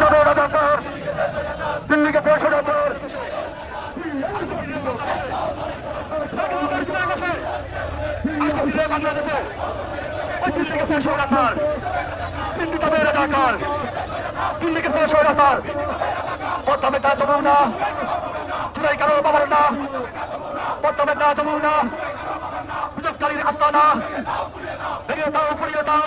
যাবে রাজাচর দিল্লিকে ওই দিল্লিকে পেশ সদাচর দিল্লি যাবে রাজাচর দিল্লিকে পেশ সদাচর প্রথমে তা জমাও না। চুরাই কারও বাবার না। প্রথমে তা জমাও না। বিজয়কারীর আস্তানা ভেঙে দাও পুড়িয়ে দাও।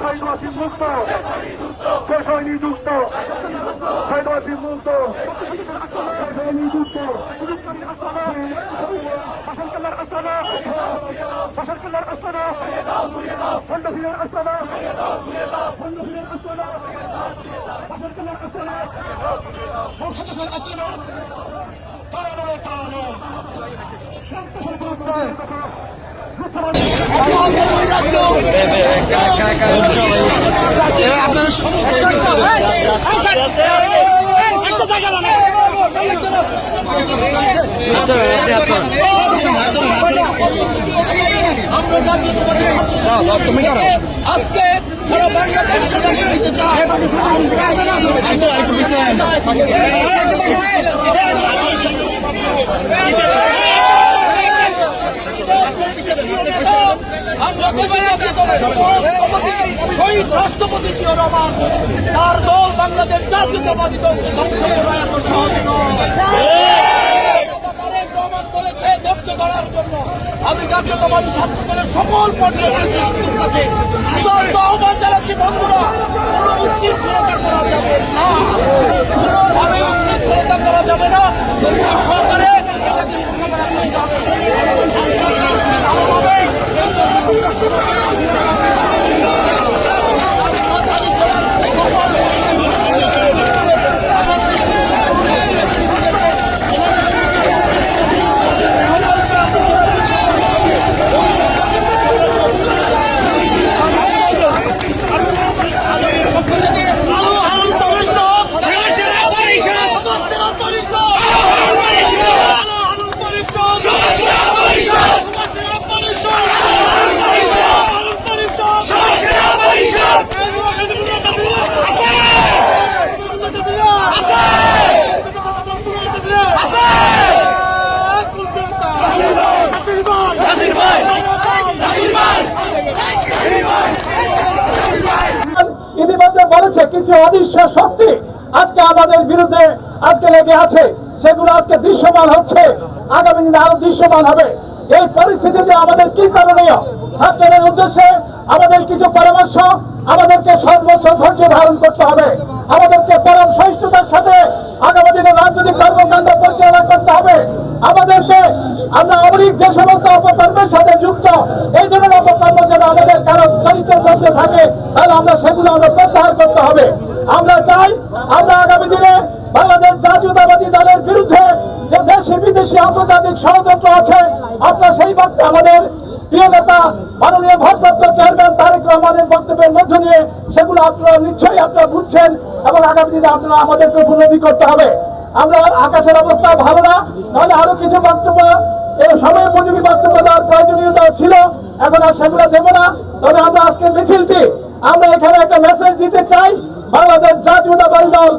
খাইবাসী মুক্ত পেশায় নিযুক্ত খাইবাসী মুক্ত পেশায় নিযুক্ত ফসল কালার আস্তানা ফসল কালার আস্তানা খন্ডফিলের আস্তানা খন্ডফিলের আস্তানা ফসল কালার আস্তানা ফসলের আস্তানা তারা তারা শান্ত শান্ত আজকে সারা বাংলাদেশ স্বাধীন শহীদ রাষ্ট্রপতি জিয়া রহমান, তার দল বাংলাদেশ জাতীয়তাবাদী জন্য আমি জাতীয়তাবাদী ছাত্র দলের সকল পর্যায়ের কাছে আহ্বান জানাচ্ছি, বন্ধুরা, কোনো উচ্ছৃঙ্খলতা করা যাবে না। কোনোভাবে উচ্ছৃঙ্খলতা করা যাবে না। সরকারে ইতিমধ্যে বলেছে কিছু অদৃশ্য শক্তি আজকে আমাদের বিরুদ্ধে আজকে লেগে আছে। সেগুলো আজকে দৃশ্যমান হচ্ছে। আগামী দিনে আরও দৃশ্যমান হবে। এই পরিস্থিতিতে আমাদের কি করণীয়? ছাত্রদের উদ্দেশ্যে আমাদের কিছু পরামর্শ, আমাদেরকে সর্বোচ্চ ধৈর্য ধারণ করতে হবে। আমাদেরকে পরম সহিষ্ণুতার সাথে আগামী দিনে রাজনৈতিক কর্মকাণ্ড পরিচালনা করতে হবে। আমাদেরকে, আমরা অবলিক যে সমস্ত অপকর্মের সাথে যুক্ত, এই ধরনের অপকর্ম যেন আমাদের কারও চরিত্রের মধ্যে থাকে, তাহলে আমরা সেগুলো আমরা প্রত্যাহার করতে হবে। আমরা চাই, আমরা আগামী দিনে বাংলাদেশ জাতীয়তাবাদী দলের বিরুদ্ধে যে দেশি বিদেশি আন্তর্জাতিক ষড়যন্ত্র আছে, আপনার সেই বার্তা আমাদের প্রিয় নেতা, মাননীয় ভারপ্রাপ্ত চেয়ারম্যান তারেক রহমানের বক্তব্যের মধ্য দিয়ে সেগুলো আপনারা নিশ্চয়ই আপনারা বুঝছেন এবং আগামী দিনে আপনারা আমাদেরকে উপলব্ধি করতে হবে। আমরা আকাশের অবস্থা ভালো না, নাহলে আরও কিছু বক্তব্য এই সময় উপযোগী বক্তব্য দেওয়ার প্রয়োজনীয়তা ছিল, এখন আর সেগুলো দেবো না। তবে আমরা আজকের মিছিলটি, আমরা এখানে একটা মেসেজ দিতে চাই, বাংলাদেশ জাতীয়তাবাদী দল